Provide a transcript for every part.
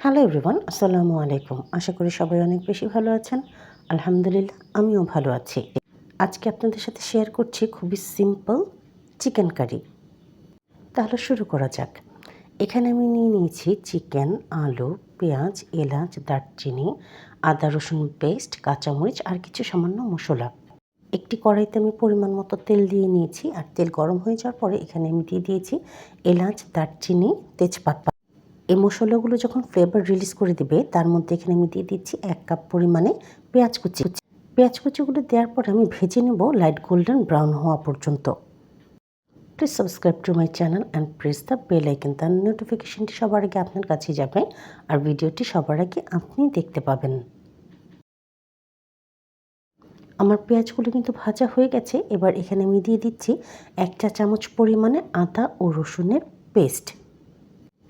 Hello everyone আসসালামু আলাইকুম আশা করি সবাই অনেক বেশি ভালো আছেন। আলহামদুলিল্লাহ, আমিও ভালো আছি। আজকে আপনাদের সাথে শেয়ার করছি খুবই সিম্পল চিকেন কারি তাহলে শুরু করা যাক। এখানে আমি নিয়ে নিয়েছি চিকেন আলু, পেঁয়াজ, এলাচ, দারচিনি, আদা, রসুন পেস্ট কাঁচামরিচ আর কিছু সামান্য মশলা। একটি কড়াইতে আমি পরিমাণ মতো তেল দিয়ে নিয়েছি আর তেল গরম হয়ে যাওয়ার পরে এখানে আমি দিয়ে দিয়েছি এলাচ, দারচিনি, তেজপাত। এই মশলাগুলো যখন ফ্লেভার রিলিজ করে দিবে, তার মধ্যে এখানে আমি দিয়ে দিচ্ছি এক কাপ পরিমাণে পেঁয়াজ কুচি। পেঁয়াজ কুচিগুলো দেওয়ার পর আমি ভেজে নেব লাইট গোল্ডেন ব্রাউন হওয়া পর্যন্ত। Please subscribe to my channel and press the bell icon তার নোটিফিকেশনটি সবার আগে আপনার কাছে যাবে আর ভিডিওটি সবার আগে আপনি দেখতে পাবেন। আমার পেঁয়াজগুলো কিন্তু ভাজা হয়ে গেছে, এবার এখানে আমি দিয়ে দিচ্ছি এক চা চামচ পরিমাণে আদা ও রসুনের পেস্ট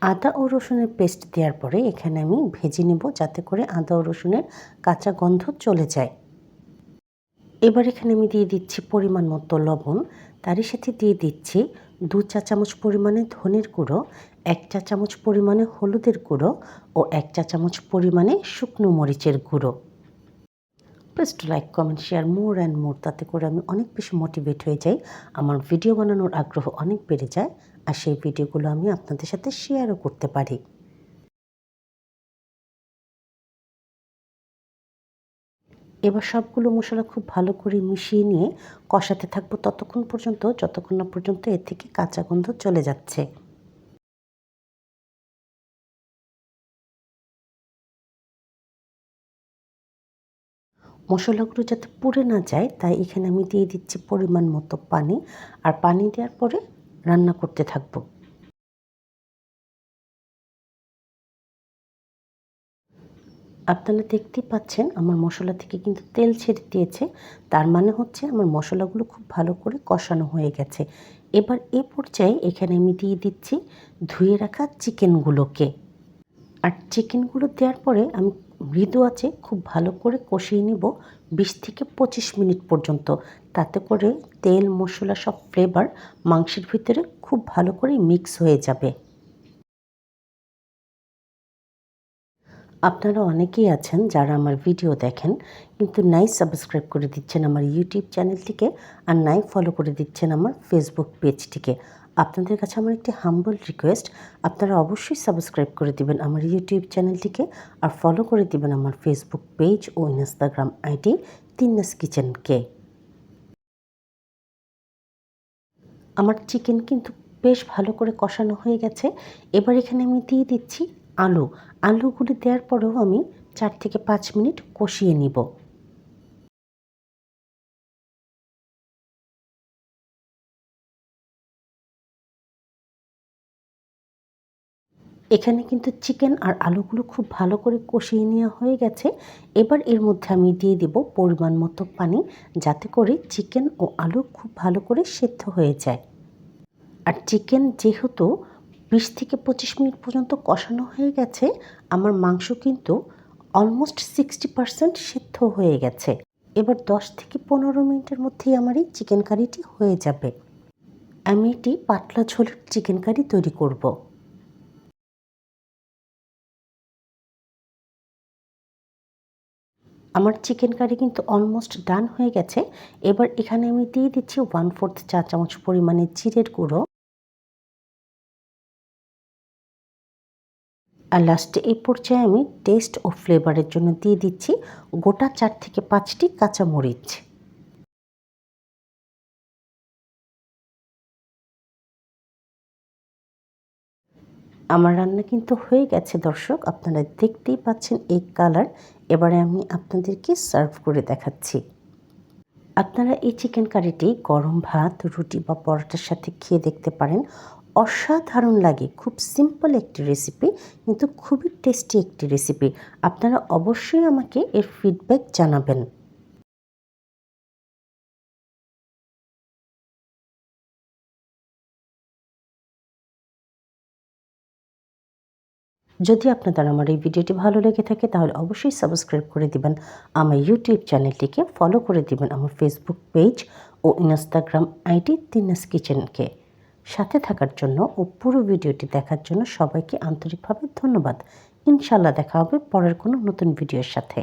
আদা ও রসুনের পেস্ট দেওয়ার পরে এখানে আমি ভেজে নেব যাতে করে আদা ও রসুনের কাঁচা গন্ধ চলে যায়। এবার এখানে আমি দিয়ে দিচ্ছি পরিমাণ মতো লবণ। তারই সাথে দিয়ে দিচ্ছি দু চা চামচ পরিমাণে ধনের গুঁড়ো, এক চা চামচ পরিমাণে হলুদের গুঁড়ো ও এক চা চামচ পরিমাণে শুকনো মরিচের গুঁড়ো। Please to like comment share more and more তাতে করে আমি অনেক বেশি মোটিভেট হয়ে যাই। আমার ভিডিও বানানোর আগ্রহ অনেক বেড়ে যায় আর সেই ভিডিওগুলো আমি আপনাদের সাথে শেয়ারও করতে পারি। এবার সবগুলো মশলা খুব ভালো করে মিশিয়ে নিয়ে কষাতে থাকব ততক্ষণ পর্যন্ত, যতক্ষণ না পর্যন্ত এর থেকে কাঁচা গন্ধ চলে যাচ্ছে। মশলাগুলো যাতে পুড়ে না যায়, তাই এখানে আমি দিয়ে দিচ্ছি পরিমাণ মতো পানি আর পানি দেওয়ার পরে রান্না করতে থাকব। আপনারা দেখতেই পাচ্ছেন আমার মশলা থেকে কিন্তু তেল ছেড়ে দিয়েছে, তার মানে হচ্ছে আমার মশলাগুলো খুব ভালো করে কষানো হয়ে গেছে। এবার এ পর্যায়ে এখানে আমি দিয়ে দিচ্ছি ধুয়ে রাখা চিকেনগুলোকে। আর চিকেনগুলো দেওয়ার পরে আমি মৃদু আছে, খুব ভালো করে কষিয়ে নিব বিশ থেকে পঁচিশ মিনিট পর্যন্ত। তাতে করে তেল, মশলা সব ফ্লেভার মাংসের ভিতরে খুব ভালো করে মিক্স হয়ে যাবে। আপনারা অনেকেই আছেন যারা আমার ভিডিও দেখেন, কিন্তু নাই সাবস্ক্রাইব করে দিচ্ছেন আমার ইউটিউব চ্যানেলটিকে আর নাই ফলো করে দিচ্ছেন আমার ফেসবুক পেজটিকে আপনাদের কাছে আমার একটি হাম্বল রিকোয়েস্ট আপনারা অবশ্যই সাবস্ক্রাইব করে দিবেন আমার ইউটিউব চ্যানেলটিকে আর ফলো করে দিবেন আমার ফেসবুক পেজ ও ইনস্টাগ্রাম আইডি তিন্নাস কিচেনকে আমার চিকেন কিন্তু বেশ ভালো করে কষানো হয়ে গেছে। এবার এখানে আমি দিয়ে দিচ্ছি আলু। আলুগুলি দেওয়ার পরেও আমি চার থেকে পাঁচ মিনিট কষিয়ে নিব। এখানে কিন্তু চিকেন আর আলুগুলো খুব ভালো করে কষিয়ে নেওয়া হয়ে গেছে। এবার এর মধ্যে আমি দিয়ে দেব পরিমাণ মতো পানি যাতে করে চিকেন ও আলু খুব ভালো করে সেদ্ধ হয়ে যায়। আর চিকেন যেহেতু বিশ থেকে পঁচিশ মিনিট পর্যন্ত কষানো হয়ে গেছে, আমার মাংস কিন্তু অলমোস্ট সিক্সটি পারসেন্ট সেদ্ধ হয়ে গেছে। এবার দশ থেকে পনেরো মিনিটের মধ্যেই আমার এই চিকেন কারিটি হয়ে যাবে। আমি এটি পাতলা ঝোলের চিকেন কারি তৈরি করব। আমার চিকেন কারি কিন্তু অলমোস্ট ডান হয়ে গেছে। এবার এখানে আমি দিয়ে দিচ্ছি ওয়ান ফোর্থ চা চামচ পরিমাণে জিরের গুঁড়ো। আর লাস্টে এই পর্যায়ে আমি টেস্ট ও ফ্লেভারের জন্য দিয়ে দিচ্ছি গোটা চার থেকে পাঁচটি কাঁচামরিচ। আমার রান্না কিন্তু হয়ে গেছে, দর্শক। আপনারা দেখতেই পাচ্ছেন এই কালার। এবারে আমি আপনাদেরকে সার্ভ করে দেখাচ্ছি। আপনারা এই চিকেন কারিটি, গরম ভাত, রুটি বা পরোটার সাথে খেয়ে দেখতে পারেন। অসাধারণ লাগে, খুব সিম্পল একটি রেসিপি কিন্তু খুবই টেস্টি একটি রেসিপি আপনারা অবশ্যই আমাকে এর ফিডব্যাক জানাবেন। যদি আপনাদের আমার এই ভিডিওটি ভালো লেগে থাকে, তাহলে অবশ্যই সাবস্ক্রাইব করে দিবেন। আমার ইউটিউব চ্যানেলটিকে ফলো করে দিবেন আমার ফেসবুক পেজ ও ইনস্টাগ্রাম আইডি তিনাস কিচেনকে সাথে থাকার জন্য ও পুরো ভিডিওটি দেখার জন্য সবাইকে আন্তরিকভাবে ধন্যবাদ। ইনশাল্লাহ দেখা হবে পরের কোনো নতুন ভিডিওর সাথে।